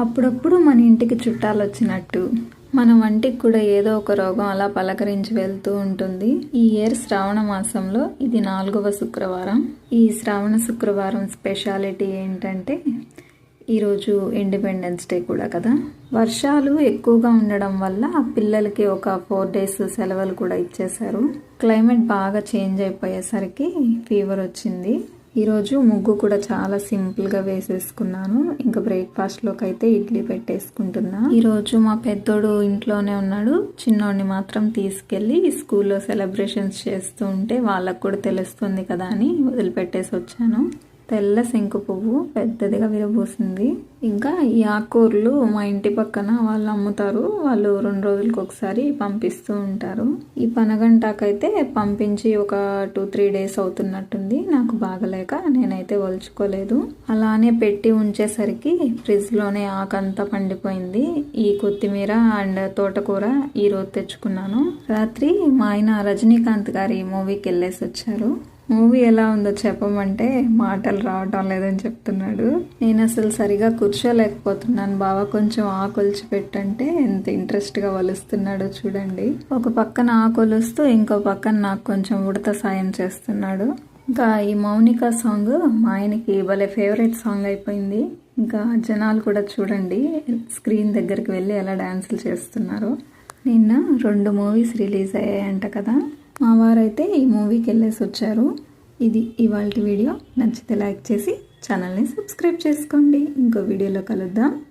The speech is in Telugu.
అప్పుడప్పుడు మన ఇంటికి చుట్టాలు వచ్చినట్టు మన వంటికి కూడా ఏదో ఒక రోగం అలా పలకరించి వెళ్తూ ఉంటుంది. ఈ ఇయర్ శ్రావణ మాసంలో ఇది నాలుగవ శుక్రవారం. ఈ శ్రావణ శుక్రవారం స్పెషాలిటీ ఏంటంటే ఈరోజు ఇండిపెండెన్స్ డే కూడా కదా. వర్షాలు ఎక్కువగా ఉండడం వల్ల పిల్లలకి ఒక ఫోర్ డేస్ సెలవులు కూడా ఇచ్చేశారు. క్లైమేట్ బాగా చేంజ్ అయిపోయేసరికి ఫీవర్ వచ్చింది ఈరోజు ముగ్గు కూడా చాలా సింపుల్గా వేసేసుకున్నాను. ఇంకా బ్రేక్ఫాస్ట్లోకి అయితే ఇడ్లీ పెట్టేసుకుంటున్నా. ఈరోజు మా పెద్దోడు ఇంట్లోనే ఉన్నాడు. చిన్నోడిని మాత్రం తీసుకెళ్ళి స్కూల్లో సెలబ్రేషన్స్ చేస్తూ ఉంటే వాళ్ళకు కూడా తెలుస్తుంది కదా అని వదిలిపెట్టేసి వచ్చాను తెల్ల శంకు పువ్వు పెద్దదిగా విరబూసింది. ఇంకా ఈ ఆకుకూరలు మా ఇంటి పక్కన వాళ్ళు అమ్ముతారు. వాళ్ళు రెండు రోజులకు ఒకసారి పంపిస్తూ ఉంటారు. ఈ పనగంటాకైతే పంపించి ఒక టూ త్రీ డేస్ అవుతున్నట్టుంది. నాకు బాగలేక నేనైతే ఒలుచుకోలేదు అలానే పెట్టి ఉంచేసరికి ఫ్రిడ్జ్లోనే ఆకంతా పండిపోయింది. ఈ కొత్తిమీర అండ్ తోటకూర ఈరోజు తెచ్చుకున్నాను. రాత్రి మా ఆయన రజనీకాంత్ గారి మూవీకి వెళ్ళేసి వచ్చారు. మూవీ ఎలా ఉందో చెప్పమంటే మాటలు రావటం లేదని చెప్తున్నాడు. నేను అసలు సరిగా కూర్చోలేకపోతున్నాను. బావ కొంచెం ఆకొలిచి పెట్టంటే ఎంత ఇంట్రెస్ట్గా వలుస్తున్నాడో చూడండి. ఒక పక్కన ఆకొలుస్తూ ఇంకో పక్కన నాకు కొంచెం ఉడత సాయం చేస్తున్నాడు. ఇంకా ఈ మౌనిక సాంగ్ మా ఆయనకి భలే ఫేవరెట్ సాంగ్ అయిపోయింది. ఇంకా జనాలు కూడా చూడండి స్క్రీన్ దగ్గరికి వెళ్ళి ఎలా డ్యాన్సులు చేస్తున్నారు. నిన్న రెండు మూవీస్ రిలీజ్ అయ్యాయంట కదా. మా వారైతే ఈ మూవీకి వెళ్ళేసి వచ్చారు. ఇది ఇవాళ వీడియో. నచ్చితే లైక్ చేసి ఛానల్ని సబ్స్క్రైబ్ చేసుకోండి. ఇంకో వీడియోలో కలుద్దాం.